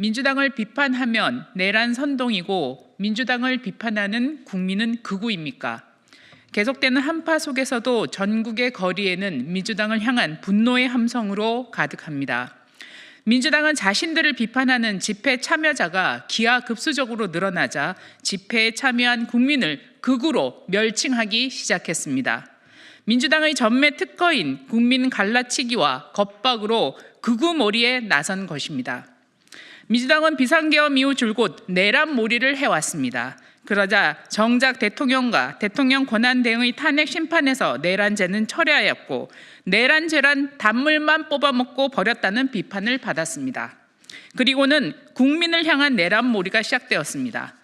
민주당을 비판하면 내란 선동이고 민주당을 비판하는 국민은 극우입니까? 계속되는 한파 속에서도 전국의 거리에는 민주당을 향한 분노의 함성으로 가득합니다. 민주당은 자신들을 비판하는 집회 참여자가 기하급수적으로 늘어나자 집회에 참여한 국민을 극우로 멸칭하기 시작했습니다. 민주당의 전매 특허인 국민 갈라치기와 겁박으로 극우 몰이에 나선 것입니다. 민주당은 비상계엄 이후 줄곧 내란 몰이를 해왔습니다. 그러자 정작 대통령과 대통령 권한 대응의 탄핵 심판에서 내란죄는 철회하였고 내란죄란 단물만 뽑아먹고 버렸다는 비판을 받았습니다. 그리고는 국민을 향한 내란 몰이가 시작되었습니다.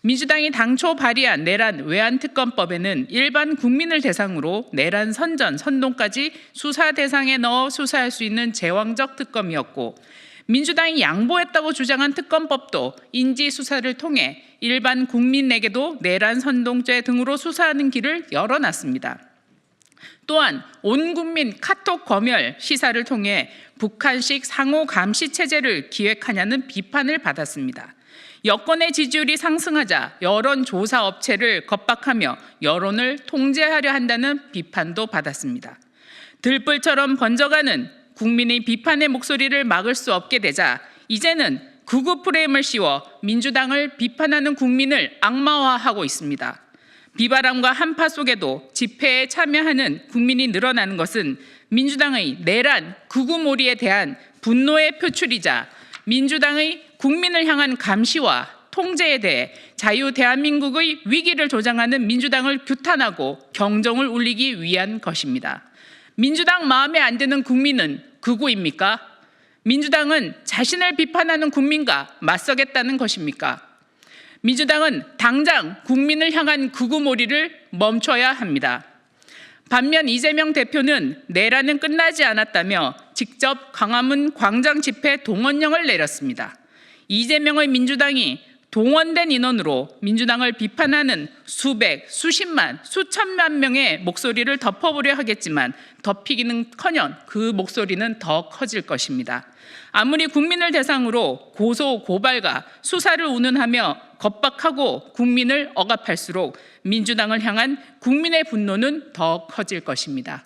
민주당이 당초 발의한 내란 외환 특검법에는 일반 국민을 대상으로 내란 선전, 선동까지 수사 대상에 넣어 수사할 수 있는 제왕적 특검이었고 민주당이 양보했다고 주장한 특검법도 인지 수사를 통해 일반 국민에게도 내란 선동죄 등으로 수사하는 길을 열어놨습니다. 또한 온 국민 카톡 검열 시사를 통해 북한식 상호 감시 체제를 기획하냐는 비판을 받았습니다. 여권의 지지율이 상승하자 여론조사 업체를 겁박하며 여론을 통제하려 한다는 비판도 받았습니다. 들불처럼 번져가는 국민의 비판의 목소리를 막을 수 없게 되자 이제는 극우 프레임을 씌워 민주당을 비판하는 국민을 악마화하고 있습니다. 비바람과 한파 속에도 집회에 참여하는 국민이 늘어나는 것은 민주당의 내란 극우몰이에 대한 분노의 표출이자 민주당의 국민을 향한 감시와 통제에 대해 자유 대한민국의 위기를 조장하는 민주당을 규탄하고 경종을 울리기 위한 것입니다. 민주당 마음에 안 드는 국민은 극우입니까? 민주당은 자신을 비판하는 국민과 맞서겠다는 것입니까? 민주당은 당장 국민을 향한 극우몰이를 멈춰야 합니다. 반면 이재명 대표는 내란은 끝나지 않았다며 직접 광화문 광장 집회 동원령을 내렸습니다. 이재명의 민주당이 동원된 인원으로 민주당을 비판하는 수백, 수십만, 수천만 명의 목소리를 덮어보려 하겠지만 덮이기는 커녕 그 목소리는 더 커질 것입니다. 아무리 국민을 대상으로 고소 고발과 수사를 운운하며 겁박하고 국민을 억압할수록 민주당을 향한 국민의 분노는 더 커질 것입니다.